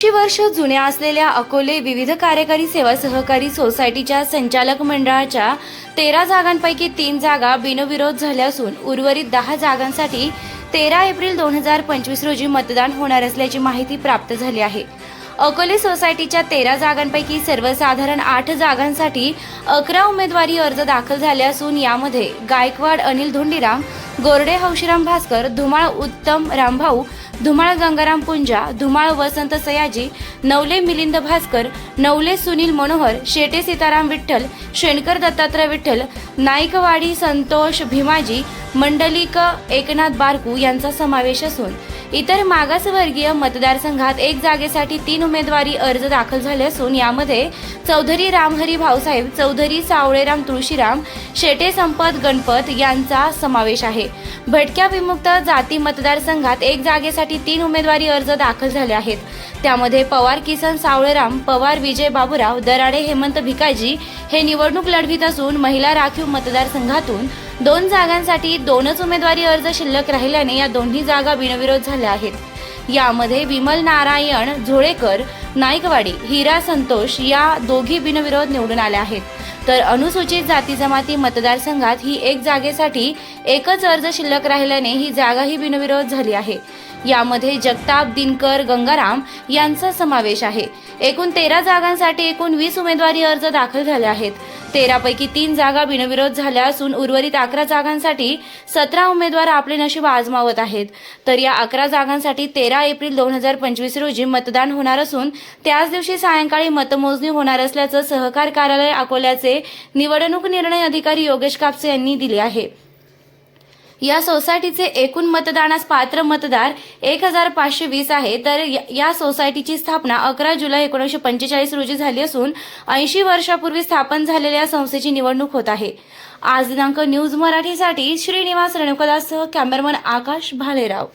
ऐंशी वर्ष जुन्या असलेल्या अकोले विविध कार्यकारी सेवा सहकारी सोसायटीच्या संचालक मंडळाच्या तेरा जागांपैकी तीन जागा बिनविरोध झाल्या असून उर्वरित दहा जागांसाठी तेरा एप्रिल दोन हजार पंचवीस रोजी मतदान होणार असल्याची माहिती प्राप्त झाली आहे. अकोले सोसायटीच्या तेरा जागांपैकी सर्वसाधारण आठ जागांसाठी अकरा उमेदवारी अर्ज दाखल झाले असून यामध्ये गायकवाड अनिल धोंडीराम गोरडे हौशीराम भास्कर धुमाळ उत्तम रामभाऊ धुमाळ गंगाराम पुंजा धुमाळ वसंत सयाजी नवले मिलिंद भास्कर नवले सुनील मनोहर शेटे सीताराम विठ्ठल शेणकर दत्तात्रय विठ्ठल नाईकवाडी संतोष भीमाजी मंडलिक एकनाथ बारकू यांचा समावेश असून इतर मागासवर्गीय मतदारसंघात एक जागेसाठी तीन उमेदवारी अर्ज दाखल झाले असून यामध्ये चौधरी रामहरी भाऊसाहेब चौधरी सावळेराम तुळशीराम शेटे संपत गणपत यांचा समावेश आहे. भटक्या विमुक्त जाती मतदारसंघात एक जागेसाठी तीन उमेदवारी अर्ज दाखल झाले आहेत. त्यामध्ये पवार किसन सावळेराम पवार विजय बाबुराव दराडे हेमंत भिकाजी हे निवडणूक लढवित असून महिला राखीव मतदारसंघातून दोन जागांसाठी दोनच उमेदवारी अर्ज शिल्लक राहिल्याने या दोन्ही जागा बिनविरोध झाल्या आहेत. यामध्ये विमल नारायण झोळेकर नाईकवाडी हिरा संतोष या दोघी बिनविरोध निवडून आल्या आहेत. तर अनुसूचित जाती जमाती मतदारसंघात ही एक जागेसाठी एकच अर्ज शिल्लक राहिल्याने ही जागाही बिनविरोध झाली आहे. यामध्ये जगताप दिनकर गंगाराम यांचा समावेश आहे. एकूण तेरा जागांसाठी एकूण वीस उमेदवारी अर्ज दाखल झाले आहेत. तेरापैकी तीन जागा बिनविरोध झाल्या असून उर्वरित अकरा जागांसाठी सतरा उमेदवार आपले नशीब आजमावत आहेत. तर या अकरा जागांसाठी तेरा एप्रिल दोन हजार पंचवीस रोजी मतदान होणार असून त्याच दिवशी सायंकाळी मतमोजणी होणार असल्याचं सहकार कार्यालय अकोल्याचे निवडणूक निर्णय अधिकारी योगेश कापसे यांनी दिले आहे. या सोसायटीचे एकूण मतदानास पात्र मतदार एक हजार पाचशे वीस आहे. तर या- या सोसायटीची स्थापना अकरा जुलै एकोणीसशे पंचेचाळीस रोजी झाली असून ऐंशी वर्षापूर्वी स्थापन झालेल्या संस्थेची निवडणूक होत आहे. आज दिनांक न्यूज मराठीसाठी श्रीनिवास रेणुकादाससह कॅमेरामन आकाश भालेराव.